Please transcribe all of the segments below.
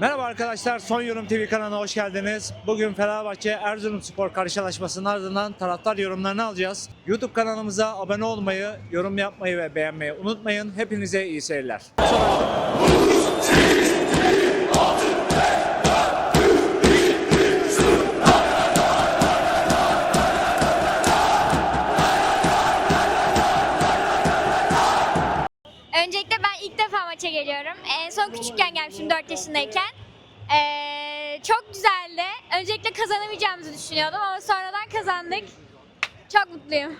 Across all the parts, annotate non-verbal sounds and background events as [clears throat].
Merhaba arkadaşlar, Son Yorum TV kanalına hoş geldiniz. Bugün Fenerbahçe Erzurumspor karşılaşmasının ardından taraftar yorumlarını alacağız. YouTube kanalımıza abone olmayı, yorum yapmayı ve beğenmeyi unutmayın. Hepinize iyi seyirler. Maça geliyorum. En son küçükken gelmişim 4 yaşındayken. Ee, çok güzeldi. Öncelikle kazanamayacağımızı düşünüyordum ama sonradan kazandık. Çok mutluyum.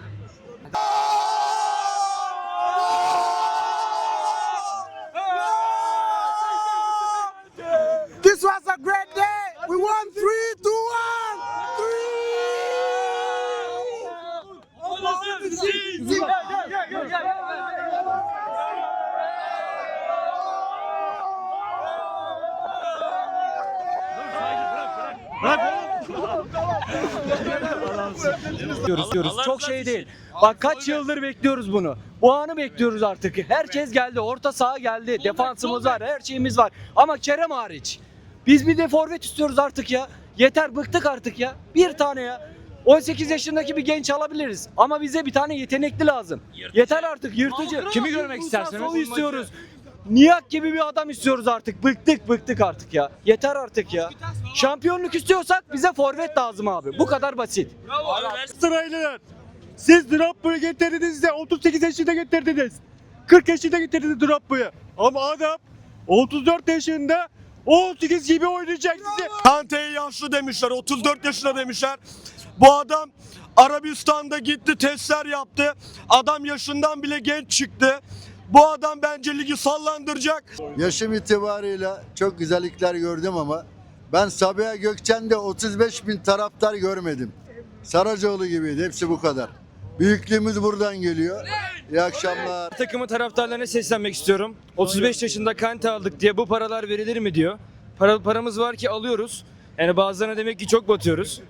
This was a great day. We won three diyoruz diyoruz. Çok şey değil. Bak kaç yıldır bekliyoruz bunu. Bu anı bekliyoruz artık. Herkes geldi. Orta saha geldi. Defansımız var. Her şeyimiz var. Ama Kerem hariç. Biz bir de forvet istiyoruz artık ya. Yeter bıktık artık ya. Bir tane ya. 18 yaşındaki bir genç alabiliriz. Ama bize bir tane yetenekli lazım. Yeter artık yırtıcı. Kimi görmek istersiniz? Sow istiyoruz. Niyak gibi bir adam istiyoruz artık. Bıktık bıktık artık ya. Yeter artık ya. Şampiyonluk istiyorsak bize forvet lazım abi. Bu kadar basit. Galatasaraylılar. Siz Drogba'yı getirdiniz de 38 yaşında getirdiniz. 40 yaşında getirdiniz Drogba'yı. Ama adam 34 yaşında 18 gibi oynayacak size. Kante'ye yaşlı demişler. 34 yaşında demişler. Bu adam Arabistan'da gitti testler yaptı. Adam yaşından bile genç çıktı. Bu adam bence ligi sallandıracak. Yaşım itibarıyla çok güzellikler gördüm ama ben Sabiha Gökçen'de 35 bin taraftar görmedim. Saracoğlu gibiydi. Hepsi bu kadar. Büyüklüğümüz buradan geliyor. İyi akşamlar. takımı taraftarlarına seslenmek istiyorum. 35 yaşında Kante aldık diye bu paralar verilir mi diyor. Para, paramız var ki alıyoruz. Yani bazılarına demek ki çok batıyoruz.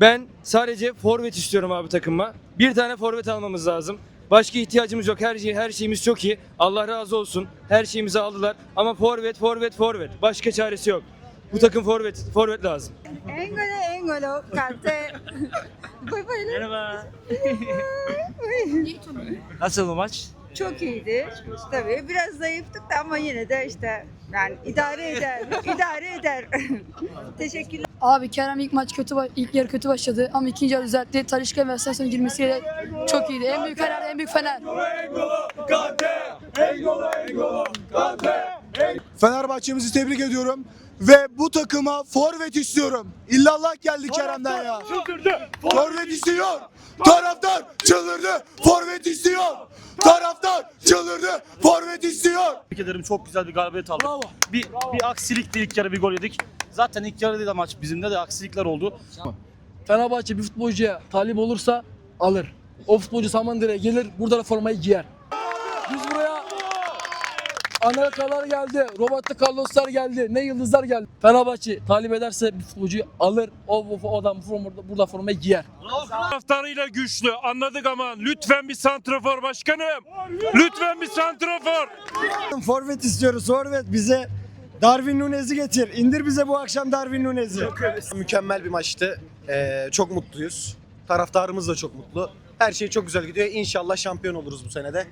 Ben sadece forvet istiyorum abi takıma. Bir tane forvet almamız lazım. Başka ihtiyacımız yok. Her şey her şeyimiz çok iyi. Allah razı olsun. Her şeyimizi aldılar. Ama forvet, forvet, forvet. Başka çaresi yok. Bu takım forvet, forvet lazım. Engolo, Engolo, Kante. Koy böyle. Merhaba. Nasıl bu maç? Çok iyiydi. Tabii biraz zayıftık da ama yine de işte yani idare eder. idare eder. [laughs] Teşekkürler. Abi Kerem ilk maç kötü ba- ilk yarı kötü başladı ama ikinci yarı düzeltti. Talişka ve Sasson girmesiyle çok iyiydi. En büyük Fener, en büyük Fener. Fenerbahçe'mizi tebrik ediyorum. Ve bu takıma forvet istiyorum. İllallah geldi Kerem'den ya. Forvet istiyor. Taraftar çıldırdı. Forvet istiyor. Taraftar çıldırdı. Forvet istiyor. Tebrik ederim. Çok güzel bir galibiyet aldık. Bir, bir aksilikti ilk yarı bir gol yedik. Zaten ilk yarıda da maç bizimde de aksilikler oldu. Fenerbahçe bir futbolcuya talip olursa alır. O futbolcu Samandıra'ya gelir, burada da formayı giyer. Biz buraya Amerikalılar geldi, Roberto Carlos'lar geldi, ne yıldızlar geldi. Fenerbahçe talip ederse bir futbolcuyu alır, o, o, o adam burada, burada formayı giyer. Taraftarıyla güçlü anladık ama lütfen bir santrafor başkanım. Lütfen bir santrafor. Forvet istiyoruz. Forvet bize Darwin Nunez'i getir. İndir bize bu akşam Darwin Nunez'i. Mükemmel bir maçtı. Ee, çok mutluyuz. Taraftarımız da çok mutlu. Her şey çok güzel gidiyor. İnşallah şampiyon oluruz bu senede.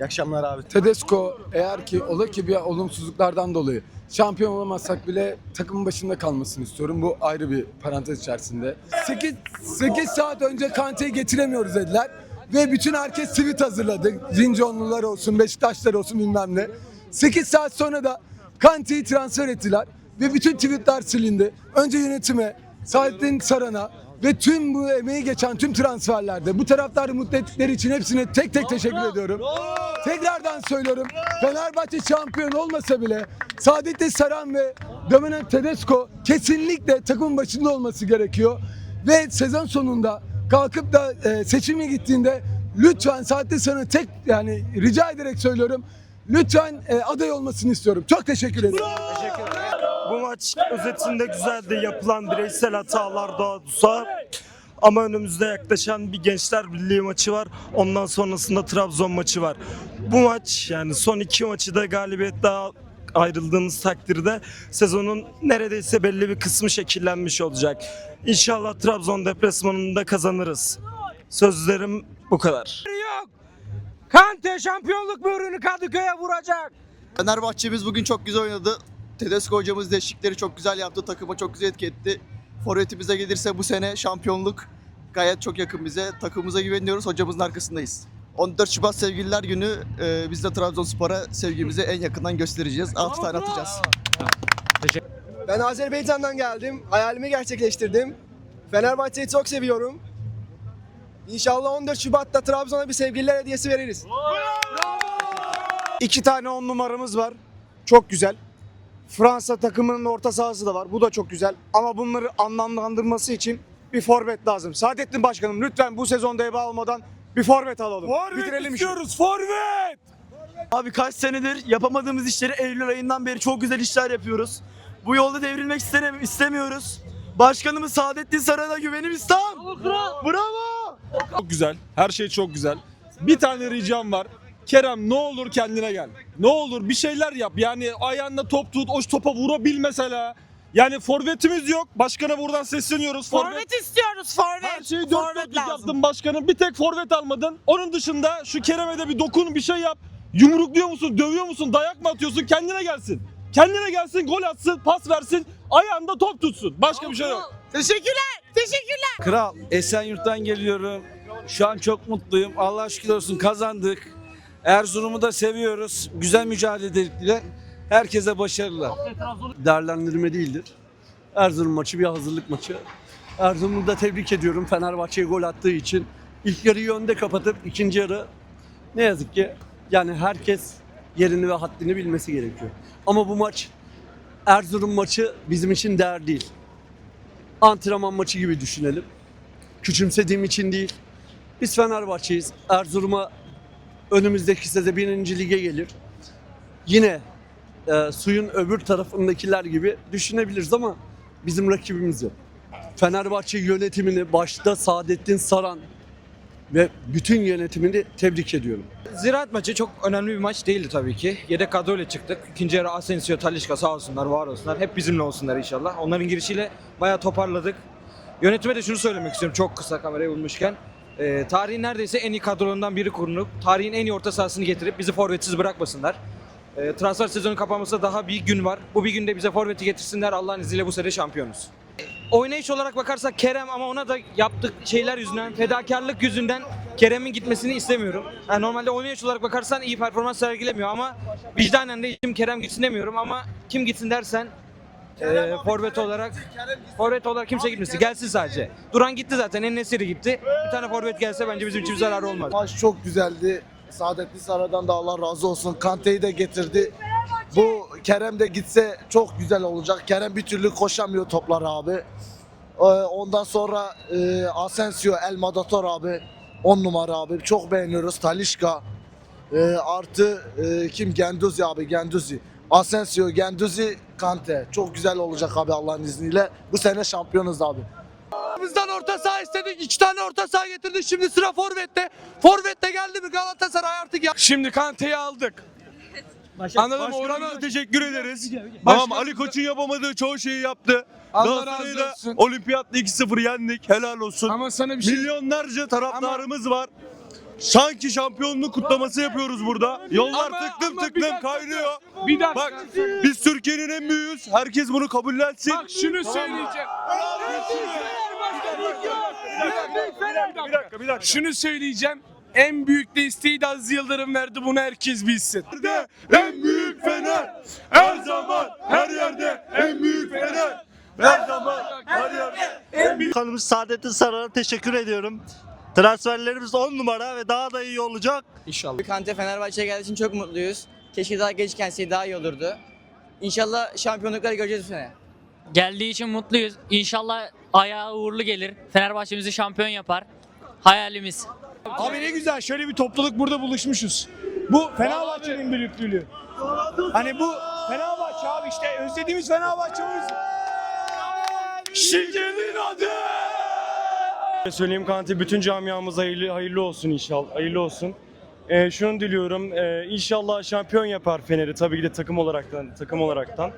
İyi akşamlar abi. Tedesco eğer ki olur ki bir olumsuzluklardan dolayı şampiyon olamazsak bile takımın başında kalmasını istiyorum. Bu ayrı bir parantez içerisinde. 8, 8 saat önce Kante'yi getiremiyoruz dediler. Ve bütün herkes tweet hazırladı. Zinconlular olsun, Beşiktaşlar olsun bilmem ne. 8 saat sonra da Kante'yi transfer ettiler. Ve bütün tweetler silindi. Önce yönetime, Saadettin Saran'a ve tüm bu emeği geçen tüm transferlerde bu taraftarı mutlu ettikleri için hepsine tek tek teşekkür ediyorum. Tekrardan söylüyorum. Fenerbahçe şampiyon olmasa bile Saadettin Saran ve Dominic Tedesco kesinlikle takımın başında olması gerekiyor. Ve sezon sonunda kalkıp da e, seçime gittiğinde lütfen Saadettin Saran'ı tek yani rica ederek söylüyorum. Lütfen e, aday olmasını istiyorum. Çok teşekkür ederim. Bu maç özetinde güzeldi. Yapılan bireysel hatalar doğrusu. Ama önümüzde yaklaşan bir Gençler Birliği maçı var. Ondan sonrasında Trabzon maçı var. Bu maç yani son iki maçı da galibiyetle ayrıldığımız takdirde sezonun neredeyse belli bir kısmı şekillenmiş olacak. İnşallah Trabzon deplasmanında kazanırız. Sözlerim bu kadar. Kante şampiyonluk mührünü Kadıköy'e vuracak. Fenerbahçe'miz bugün çok güzel oynadı. Tedesco hocamız değişiklikleri çok güzel yaptı. Takıma çok güzel etki etti. Forvetimize gelirse bu sene şampiyonluk gayet çok yakın bize. Takımımıza güveniyoruz. Hocamızın arkasındayız. 14 Şubat Sevgililer Günü e, biz de Trabzonspor'a sevgimizi en yakından göstereceğiz. 6 tane atacağız. Ben Azerbaycan'dan geldim. Hayalimi gerçekleştirdim. Fenerbahçe'yi çok seviyorum. İnşallah 14 Şubat'ta Trabzon'a bir sevgililer hediyesi veririz. İki tane on numaramız var. Çok güzel. Fransa takımının orta sahası da var. Bu da çok güzel. Ama bunları anlamlandırması için bir forvet lazım. Saadettin Başkanım lütfen bu sezonda ebe almadan bir forvet alalım. Bitirelim işi. forvet! Abi kaç senedir yapamadığımız işleri Eylül ayından beri çok güzel işler yapıyoruz. Bu yolda devrilmek istemiyoruz. Başkanımız Saadettin Saran'a güvenimiz tam. Bravo. Çok güzel. Her şey çok güzel. Bir tane ricam var. Kerem ne olur kendine gel. Ne olur bir şeyler yap. Yani ayağında top tut, o topa vurabil mesela. Yani forvetimiz yok. Başkana buradan sesleniyoruz. Forvet, istiyoruz forvet. her şeyi dört dörtlük yaptın başkanım. Bir tek forvet almadın. Onun dışında şu Kerem'e de bir dokun bir şey yap. Yumrukluyor musun, dövüyor musun, dayak mı atıyorsun? Kendine gelsin. Kendine gelsin, gol atsın, pas versin. Ayağında top tutsun. Başka bir şey yok. Teşekkürler. Teşekkürler. Kral Esenyurt'tan geliyorum. Şu an çok mutluyum. Allah şükür olsun kazandık. Erzurum'u da seviyoruz. Güzel mücadele ettiler. Herkese başarılar. Değerlendirme değildir. Erzurum maçı bir hazırlık maçı. Erzurum'u da tebrik ediyorum Fenerbahçe'ye gol attığı için. İlk yarıyı önde kapatıp ikinci yarı ne yazık ki yani herkes yerini ve haddini bilmesi gerekiyor. Ama bu maç Erzurum maçı bizim için değer değil antrenman maçı gibi düşünelim. Küçümsediğim için değil. Biz Fenerbahçe'yiz. Erzurum'a önümüzdeki sene birinci lige gelir. Yine e, suyun öbür tarafındakiler gibi düşünebiliriz ama bizim rakibimiz yok. Fenerbahçe yönetimini başta Saadettin Saran ve bütün yönetimini tebrik ediyorum. Ziraat maçı çok önemli bir maç değildi tabii ki. Yedek kadroyla çıktık. İkinci yarı Asensio, Talişka sağ olsunlar, var olsunlar. Hep bizimle olsunlar inşallah. Onların girişiyle bayağı toparladık. Yönetime de şunu söylemek istiyorum çok kısa kamerayı bulmuşken. Ee, tarihin neredeyse en iyi kadrolarından biri kurunup tarihin en iyi orta sahasını getirip bizi forvetsiz bırakmasınlar. Ee, transfer sezonu kapanmasına daha bir gün var. Bu bir günde bize forveti getirsinler. Allah'ın izniyle bu sene şampiyonuz. Oynayış olarak bakarsak Kerem ama ona da yaptık şeyler yüzünden, fedakarlık yüzünden Kerem'in gitmesini istemiyorum. Yani normalde oynayış olarak bakarsan iyi performans sergilemiyor ama vicdanen de kim Kerem gitsin demiyorum ama kim gitsin dersen e, forvet olarak forvet olarak kimse gitmesin. Gelsin sadece. Duran gitti zaten. En Nesiri gitti. Bir tane forvet gelse bence bizim için bir zararı olmaz. Maç çok güzeldi. Saadettin Saran'dan da Allah razı olsun. Kante'yi de getirdi. Bu Kerem de gitse çok güzel olacak. Kerem bir türlü koşamıyor toplar abi. Ee, Ondan sonra e, Asensio, El Madator abi. 10 numara abi. Çok beğeniyoruz. Talişka. Ee, artı e, kim? Genduzi abi. Genduzi. Asensio, Genduzi, Kante. Çok güzel olacak abi Allah'ın izniyle. Bu sene şampiyonuz abi. Bizden orta saha istedik. iki tane orta saha getirdik. Şimdi sıra forvette. Forvette geldi mi Galatasaray artık ya. Şimdi Kante'yi aldık. Anladın mı? Orhan'a teşekkür ederiz. Tamam Ali Koç'un yapamadığı çoğu şeyi yaptı. Allah Galatasaray'ı razı da olsun. olimpiyatta 2-0 yendik. Helal olsun. Ama sana bir şey Milyonlarca taraftarımız var. Sanki şampiyonluk kutlaması yapıyoruz burada. Yollar Ama- tıklım ama bir tıklım dakika. kaynıyor. Bir dakika. Bak biz Türkiye'nin en büyüğüyüz. Herkes bunu kabullensin. Bak şunu söyleyeceğim. Bir dakika bir dakika. Şunu söyleyeceğim. En büyük desteği de Aziz Yıldırım verdi. Bunu herkes bilsin. Nerede? En büyük Fener. Her zaman her yerde en büyük Fener. Her zaman her yerde en büyük Bakanımız Saadettin Saran'a teşekkür ediyorum. Transferlerimiz 10 numara ve daha da iyi olacak. İnşallah. Kante Fenerbahçe'ye geldiği için çok mutluyuz. Keşke daha geç gelseydi daha iyi olurdu. İnşallah şampiyonlukları göreceğiz bu sene. Geldiği için mutluyuz. İnşallah ayağı uğurlu gelir. Fenerbahçe'mizi şampiyon yapar. Hayalimiz. Abi ne güzel şöyle bir topluluk burada buluşmuşuz. Bu Fenerbahçe'nin büyüklüğü. Hani bu Fenerbahçe abi işte özlediğimiz Fenerbahçe'miz. Şikenin adı. Söyleyeyim Kante bütün camiamız hayırlı hayırlı olsun inşallah. Hayırlı olsun. Ee, şunu diliyorum. Ee, inşallah şampiyon yapar Fener'i tabii ki de takım olaraktan, takım olaraktan.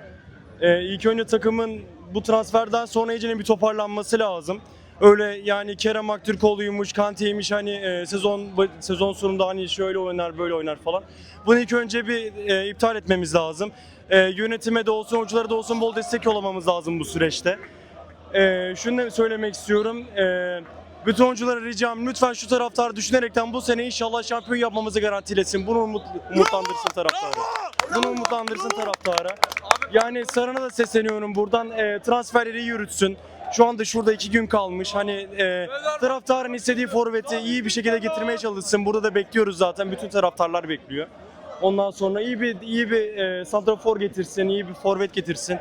Ee, ilk önce takımın bu transferden sonra iyice bir toparlanması lazım. Öyle yani Kerem Aktürkoğlu'ymuş, Kante'ymiş hani e, sezon sezon sonunda hani şöyle oynar böyle oynar falan. Bunu ilk önce bir e, iptal etmemiz lazım. E, yönetime de olsun, oyunculara da olsun bol destek olamamız lazım bu süreçte. E, şunu da söylemek istiyorum. E, bütün oyunculara ricam lütfen şu taraftarı düşünerekten bu sene inşallah şampiyon yapmamızı garantilesin. Bunu umut, umutlandırsın taraftarı. Bunu umutlandırsın taraftarı. Yani Sarı'na da sesleniyorum buradan. E, transferleri yürütsün. Şu anda şurada iki gün kalmış. Hani e, taraftarın istediği forveti iyi bir şekilde getirmeye çalışsın. Burada da bekliyoruz zaten. Bütün taraftarlar bekliyor. Ondan sonra iyi bir iyi bir e, santrafor getirsin, iyi bir forvet getirsin.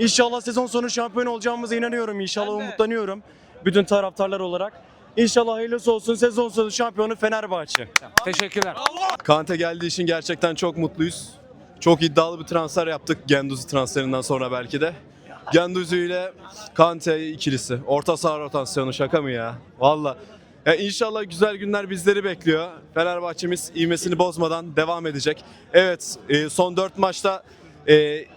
İnşallah sezon sonu şampiyon olacağımıza inanıyorum. İnşallah umutlanıyorum bütün taraftarlar olarak. İnşallah hayırlısı olsun. Sezon sonu şampiyonu Fenerbahçe. Teşekkürler. Kante geldiği için gerçekten çok mutluyuz. Çok iddialı bir transfer yaptık Genduzi transferinden sonra belki de. Genduzi ile Kante ikilisi. Orta saha rotasyonu şaka mı ya? Valla. Ya inşallah güzel günler bizleri bekliyor. Fenerbahçemiz ivmesini bozmadan devam edecek. Evet e, son 4 maçta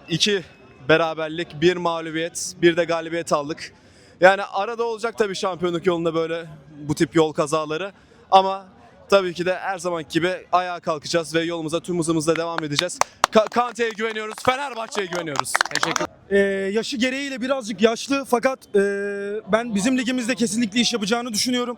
2 beraberlik, 1 mağlubiyet, bir de galibiyet aldık. Yani arada olacak tabii şampiyonluk yolunda böyle bu tip yol kazaları. Ama tabii ki de her zamanki gibi ayağa kalkacağız ve yolumuza tüm hızımızla devam edeceğiz. Ka- Kante'ye güveniyoruz, Fenerbahçe'ye güveniyoruz. Teşekkür Ee, yaşı gereğiyle birazcık yaşlı fakat e, ben bizim ligimizde kesinlikle iş yapacağını düşünüyorum.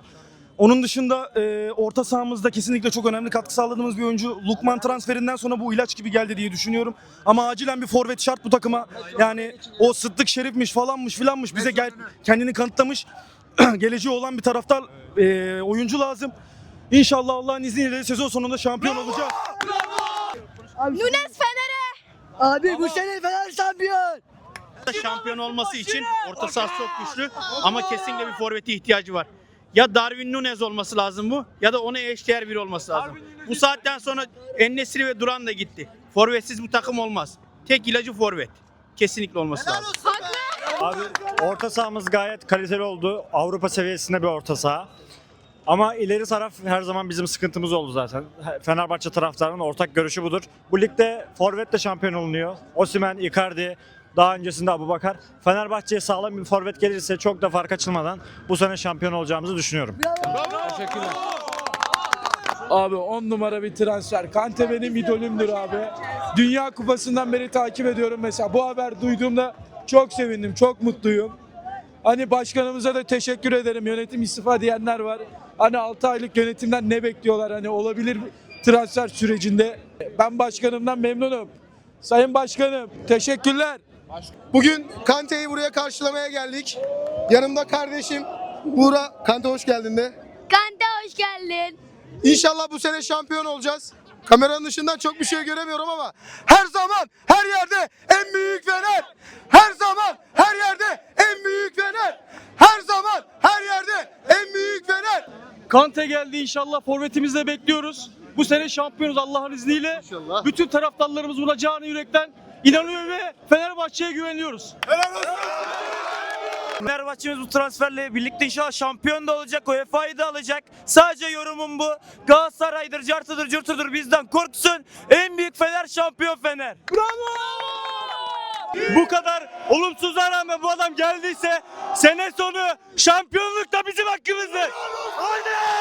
Onun dışında e, orta sahamızda kesinlikle çok önemli katkı sağladığımız bir oyuncu. Lukman transferinden sonra bu ilaç gibi geldi diye düşünüyorum. Ama acilen bir forvet şart bu takıma. Yani o Sıddık Şerif'miş falanmış filanmış bize gel, kendini kanıtlamış. [clears throat] geleceği olan bir taraftar e, oyuncu lazım. İnşallah Allah'ın izniyle sezon sonunda şampiyon olacağız. Nunes Fener'e. Abi bu sene Fener şampiyon. Şampiyon olması için orta saha çok güçlü ama kesinlikle bir forvete ihtiyacı var. Ya Darwin Nunez olması lazım bu ya da ona eşdeğer biri olması lazım. Bu saatten sonra Ennesiri ve Duran da gitti. Forvetsiz bu takım olmaz. Tek ilacı forvet. Kesinlikle olması lazım. Abi orta sahamız gayet kaliteli oldu. Avrupa seviyesinde bir orta saha. Ama ileri taraf her zaman bizim sıkıntımız oldu zaten. Fenerbahçe taraftarının ortak görüşü budur. Bu ligde forvetle şampiyon olunuyor. Osimhen, Icardi, daha öncesinde Abubakar. Fenerbahçe'ye sağlam bir forvet gelirse çok da fark açılmadan bu sene şampiyon olacağımızı düşünüyorum. Teşekkürler. Abi 10 numara bir transfer. Kante benim idolümdür abi. Dünya Kupası'ndan beri takip ediyorum mesela. Bu haber duyduğumda çok sevindim, çok mutluyum. Hani başkanımıza da teşekkür ederim. Yönetim istifa diyenler var. Hani 6 aylık yönetimden ne bekliyorlar? Hani olabilir transfer sürecinde. Ben başkanımdan memnunum. Sayın Başkanım teşekkürler. Bugün Kante'yi buraya karşılamaya geldik. Yanımda kardeşim Buğra. Kante hoş geldin de. Kante hoş geldin. İnşallah bu sene şampiyon olacağız. Kameranın dışından çok bir şey göremiyorum ama her zaman her yerde en büyük Fener. Her zaman her yerde en büyük Fener. Her zaman her yerde en büyük Fener. Kante geldi inşallah forvetimizle bekliyoruz. Bu sene şampiyonuz Allah'ın izniyle. İnşallah. Bütün taraftarlarımız buna canı yürekten inanıyor ve Fenerbahçe'ye güveniyoruz. Fenerbahçe'miz bu transferle birlikte inşallah şampiyon da olacak, UEFA'yı da alacak. Sadece yorumum bu. Galatasaray'dır, cartıdır, cürtüdür bizden korksun. En büyük Fener şampiyon Fener. Bu kadar olumsuzluğa rağmen bu adam geldiyse sene sonu şampiyonluk da bizim hakkımızdır. Haydi!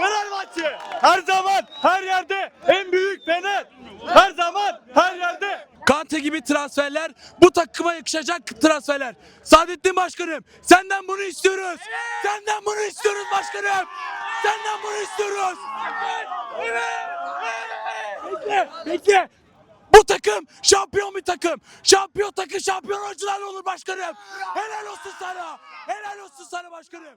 Fenerbahçe! Her zaman, her yerde en büyük Fener! Her zaman, her yerde! Kante gibi transferler bu takıma yakışacak transferler. Saadettin Başkanım senden bunu istiyoruz. Senden bunu istiyoruz başkanım. Senden bunu istiyoruz. Bekle, bekle. Bu takım şampiyon bir takım. Şampiyon takım şampiyon oyuncularla olur başkanım. Helal olsun sana. Helal olsun sana başkanım.